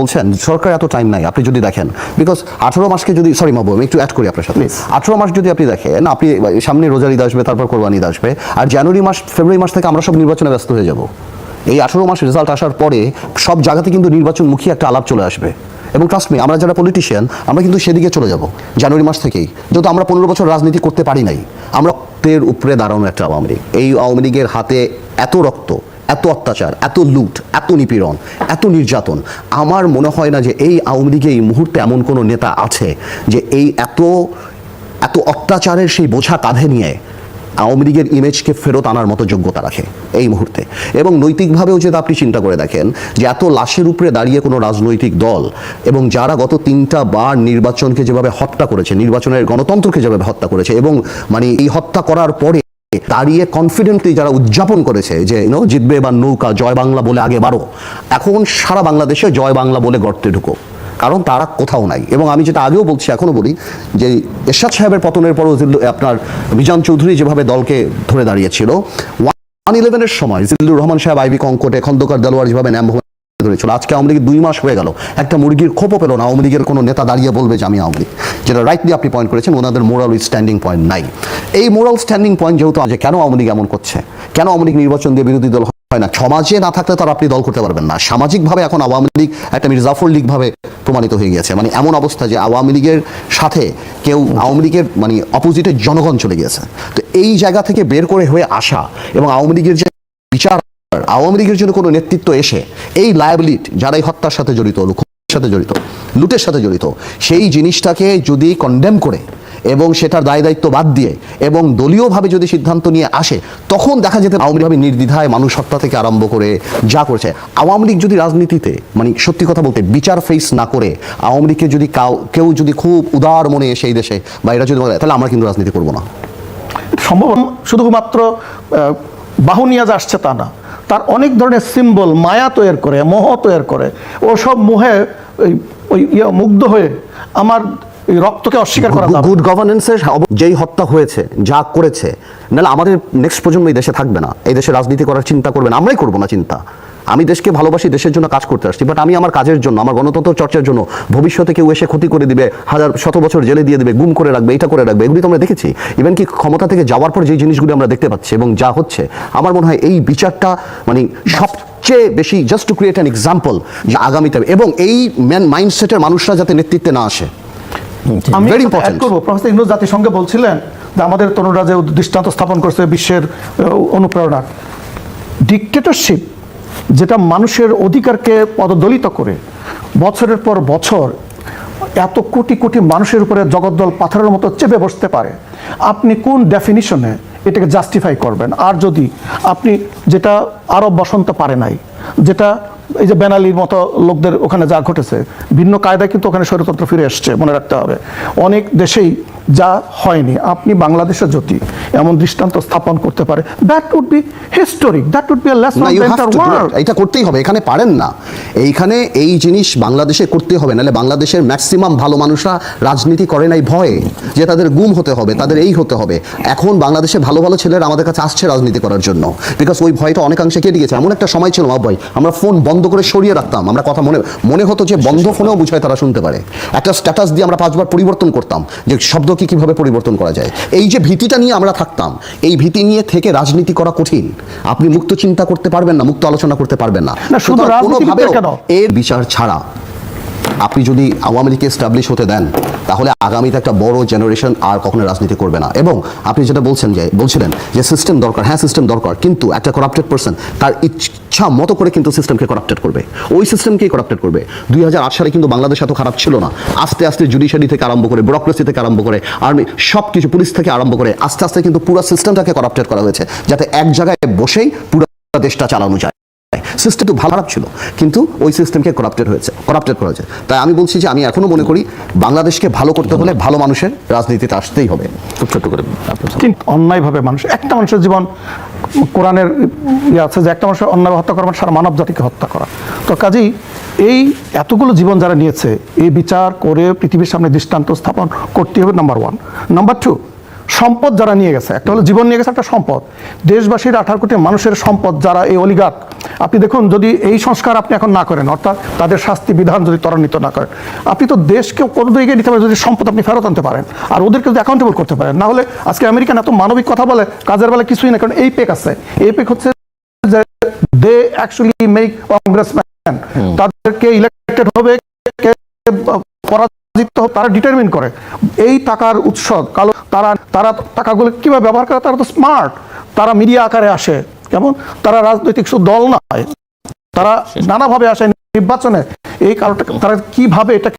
বলছেন সরকার এত টাইম নাই আপনি যদি দেখেন। বিকজ আঠারো মাসকে যদি সরি মাবু আমি একটু অ্যাড করি আপনার সাথে। আঠারো মাস যদি আপনি দেখেন আপনি সামনে রোজার ঈদ আসবে তারপর কোরবানি ঈদ আসবে আর জানুয়ারি মাস ফেব্রুয়ারি মাস থেকে আমরা সব নির্বাচনে ব্যস্ত হয়ে যাব। এই আঠারো মাস রেজাল্ট আসার পরে সব জায়গাতে কিন্তু নির্বাচনমুখী একটা আলাপ চলে আসবে। এবং ট্রাস্ট মি আমরা যারা পলিটিশিয়ান আমরা কিন্তু সেদিকে চলে যাব জানুয়ারি মাস থেকেই। যেহেতু আমরা পনেরো বছর রাজনীতি করতে পারি নাই আমরা রক্তের উপরে দাঁড়ানো একটা আওয়ামী লীগ। এই আওয়ামী লীগের হাতে এত রক্ত এত অত্যাচার, এত লুট, এত নিপীড়ন, এত নির্যাতন। আমার মনে হয় না যে এই আওয়ামী লীগে এই মুহূর্তে এমন কোনো নেতা আছে যে এই এত এত অত্যাচারের সেই বোঝা কাঁধে নিয়ে আওয়ামী লীগের ইমেজকে ফেরত আনার মতো যোগ্যতা রাখে এই মুহূর্তে। এবং নৈতিকভাবেও যদি আপনি চিন্তা করে দেখেন যে এত লাশের উপরে দাঁড়িয়ে কোনো রাজনৈতিক দল এবং যারা গত তিনটা বার নির্বাচনকে যেভাবে হত্যা করেছে, নির্বাচনের গণতন্ত্রকে যেভাবে হত্যা করেছে এবং মানে এই হত্যা করার পরে দাঁড়িয়ে কনফিডেন্টলি যারা উদযাপন করেছে যে ইউনো জিতবে বা নৌকা জয় বাংলা বলে আগে বাড়ো, এখন সারা বাংলাদেশে জয় বাংলা বলে গর্তে ঢুকো। কারণ তারা কোথাও নাই। এবং আমি যেটা আগেও বলছি, এখনও বলি, যে এরশাদ সাহেবের পতনের পরও আপনার মিজান চৌধুরী যেভাবে দলকে ধরে দাঁড়িয়েছিল ওয়ান ইলেভেনের সময় জিল্লুর রহমান সাহেব, আইবি কঙ্কটে খন্দকার দেলোয়ার যেভাবে ন্যাম ধরেছিল। আজকে আওয়ামী লীগের দুই মাস হয়ে গেল। একটা মুরগির খোপও পেল না। আওয়ামী লীগের কোনো নেতা দাঁড়িয়ে বলবে যে আমি আওয়ামী লীগ। যেটা রাইটলি আপনি পয়েন্ট করেছেন, ওনাদের মোরাল স্ট্যান্ডিং পয়েন্ট নাই। এই মোরাল স্ট্যান্ডিং পয়েন্ট যেহেতু আছে, কেন আওয়ামী লীগ এমন করছে? কেন আওয়ামী লীগ নির্বাচন দিয়ে বিরোধী দল হয় না? সমাজে না থাকলে তার আপনি দল করতে পারবেন না। সামাজিকভাবে এখন আওয়ামী লীগ একটা মির্জাফর লীগ ভাবে প্রমাণিত হয়ে গিয়েছে। মানে এমন অবস্থা যে আওয়ামী লীগের সাথে কেউ, আওয়ামী লীগের মানে অপোজিটে জনগণ চলে গিয়েছে। তো এই জায়গা থেকে বের করে হয়ে আসা এবং আওয়ামী লীগের যে বিচার আওয়ামী লীগের জন্য কোনো নেতৃত্ব এসে এই লায়াবিলিট যারা এই হত্যার সাথে জড়িত সাথে জড়িত লুটের সাথে জড়িত সেই জিনিসটাকে যদি কন্ডেম করে এবং সেটার দায় দায়িত্ব বাদ দিয়ে এবং দলীয়ভাবে যদি সিদ্ধান্ত নিয়ে আসে তখন দেখা যেতে আওয়ামী লীগ নির্দ্বিধায় মানুষ হত্যা থেকে আরম্ভ করে যা করছে। আওয়ামী লীগ যদি রাজনীতিতে মানে সত্যি কথা বলতে বিচার ফেস না করে আওয়ামী লীগকে যদি কাউ- কেউ যদি খুব উদার মনে এসে এই দেশে বা এরা যদি তাহলে আমরা কিন্তু রাজনীতি করব না। সম্ভব শুধুমাত্র আহ, বাহু নিয়ে যে আসছে তা না। তার অনেক ধরনের সিম্বল মায়া তৈরি করে মোহ তৈরি করে। ওসব সব মোহে ওই ইয়ে মুগ্ধ হয়ে আমার এই রক্তকে অস্বীকার করা। গুড গভর্নেন্সের যেই হত্যা হয়েছে যা করেছে নাহলে আমাদের নেক্সট প্রজন্ম এই দেশে থাকবে না। এই দেশে রাজনীতি করার চিন্তা করবে না। আমরাই করব না চিন্তা। আমি দেশকে ভালোবাসি দেশের জন্য কাজ করতে আসছি বাট আমি আমার কাজের জন্য আমার গণতন্ত্র চর্চার জন্য ভবিষ্যতে কেউ এসে ক্ষতি করে দিবে হাজার শত বছর জেলে দিয়ে দেবে গুম করে রাখবে এটা করে রাখবে এগুলি তো আমরা দেখেছি। ইভেন কি ক্ষমতা থেকে যাওয়ার পর যে জিনিসগুলি আমরা দেখতে পাচ্ছি এবং যা হচ্ছে আমার মনে হয় এই বিচারটা মানে সবচেয়ে বেশি just to create an example যে আগামীতে এবং এই ম্যান মাইন্ডসেটের মানুষরা যাতে নেতৃত্বে না আসে। আমি করব। প্রফেসর ইউনুস জাতিসংঘে বলছিলেন যে আমাদের তরুণরা যে দৃষ্টান্ত স্থাপন করছে বিশ্বের অনুপ্রেরণা। ডিকটেটরশিপ যেটা মানুষের অধিকারকে পদদলিত করে। বছরের পর বছর এত কোটি কোটি মানুষের উপরে জগদ্দল পাথরের মতো চেপে বসতে পারে। আপনি কোন ডেফিনিশনে এটাকে জাস্টিফাই করবেন? আর যদি আপনি যেটা আরব বসন্ত পারে নাই, যেটা এই যে বেনালির মতো লোকদের ওখানে যা ঘটেছে, ভিন্ন কায়দায় কিন্তু ওখানে স্বৈরতন্ত্র ফিরে এসছে, মনে রাখতে হবে। অনেক দেশেই যা হয়নি। আপনি বাংলাদেশে যদি এমন দৃষ্টান্ত স্থাপন করতে পারে। That would be historic that would be a lesson entire world এটা করতেই হবে এখানে পারেন না। এইখানে এই জিনিস বাংলাদেশে করতে হবে নাহলে বাংলাদেশের ম্যাক্সিমাম ভালো মানুষরা রাজনীতি করে নাই ভয়ে যে তাদের গুম হতে হবে তাদের এই হতে হবে। এখন বাংলাদেশে ভালো ভালো ছেলেরা আমাদের কাছে আসছে রাজনীতি করার জন্য। বিকজ ওই ভয়টা অনেকাংশে কেটে গেছে। এমন একটা সময় ছিল মা ভাই আমরা ফোন বন্ধ করে সরিয়ে রাখতাম। আমরা কথা মনে মনে হতো যে বন্ধ ফোনেও বুঝায় তারা শুনতে পারে। একটা স্ট্যাটাস দিয়ে আমরা পাঁচবার পরিবর্তন করতাম যে শব্দকে কীভাবে পরিবর্তন করা যায়? এই যে ভীতিটা নিয়ে আমরা থাকতাম এই ভীতি নিয়ে থেকে রাজনীতি করা কঠিন। আপনি মুক্ত চিন্তা করতে পারবেন না মুক্ত আলোচনা করতে পারবেন না। কোনোভাবেও এর বিচার ছাড়া আপনি যদি আওয়ামী লীগকে এস্টাবলিশ হতে দেন তাহলে আগামীতে একটা বড় জেনারেশন আর কখনো রাজনীতি করবে না। এবং আপনি যেটা বলছেন যে, বলছিলেন যে সিস্টেম দরকার। হ্যাঁ সিস্টেম দরকার। কিন্তু একটা করাপ্টেড পার্সন তার ইচ্ছা মতো করে কিন্তু সিস্টেমকে করাপ্টেড করবে। ওই সিস্টেমকেই করাপ্টেড করবে। দুই হাজার আট সালে কিন্তু বাংলাদেশ এত খারাপ ছিল না। আস্তে আস্তে জুডিশিয়ারি থেকে আরম্ভ করে ব্যুরোক্রেসি থেকে আরম্ভ করে আর্মি সব কিছু পুলিশ থেকে আরম্ভ করে, আস্তে আস্তে কিন্তু পুরো সিস্টেমটাকে করাপ্টেড করা হয়েছে। যাতে এক জায়গায় বসেই পুরো দেশটা চালানো যায়। সিস্টেম তো ভালো খারাপ ছিল কিন্তু ওই সিস্টেমকে করাপ্টেড হয়েছে করাপ্টেড করা হয়েছে। তাই আমি বলছি যে আমি এখনও মনে করি বাংলাদেশকে ভালো করতে হলে ভালো মানুষের রাজনীতিতে আসতেই হবে। খুব ছোট্ট করে কিন্তু অন্যায়ভাবে মানুষ একটা মানুষের জীবন কোরআনের ইয়ে আছে যে একটা মানুষের অন্যায় হত্যা করা মানে সারা মানব জাতিকে হত্যা করা। তো কাজেই এই এতগুলো জীবন যারা নিয়েছে এই বিচার করে পৃথিবীর সামনে দৃষ্টান্ত স্থাপন করতে হবে নাম্বার ওয়ান নাম্বার টু সম্পদ যারা নিয়ে গেছে একটা হলো জীবন নিয়ে গেছে একটা সম্পদ। দেশবাসীর আঠারো কোটি মানুষের সম্পদ যারা এই অলিগার আপনি দেখুন যদি এই সংস্কার আপনি এখন না করেন অর্থাৎ তাদের শাস্তি বিধান যদি ত্বরান্বিত না করেন আপনি তো দেশকে কোন দিকে নিতে পারেন যদি সম্পদ আপনি ফেরত আনতে পারেন আর ওদেরকে যদি অ্যাকাউন্টেবল করতে পারেন। না হলে আজকে আমেরিকান এত মানবিক কথা বলে কাজের বেলা কিছুই না কারণ এই পেক আছে। এই পেক হচ্ছে যে দে অ্যাকচুয়ালি মেক কংগ্রেসম্যান তাদেরকে ইলেক্টেড হবে পরাজিত হবে, তারা ডিটারমিন করে। এই টাকার উৎস কালো তারা তারা টাকাগুলো কীভাবে ব্যবহার করে? তারা তো স্মার্ট তারা মিডিয়া আকারে আসে। কেমন? তারা রাজনৈতিক শুধু দল নয়। তারা নানাভাবে আসে নির্বাচনে। এই কারণটা তারা কীভাবে এটা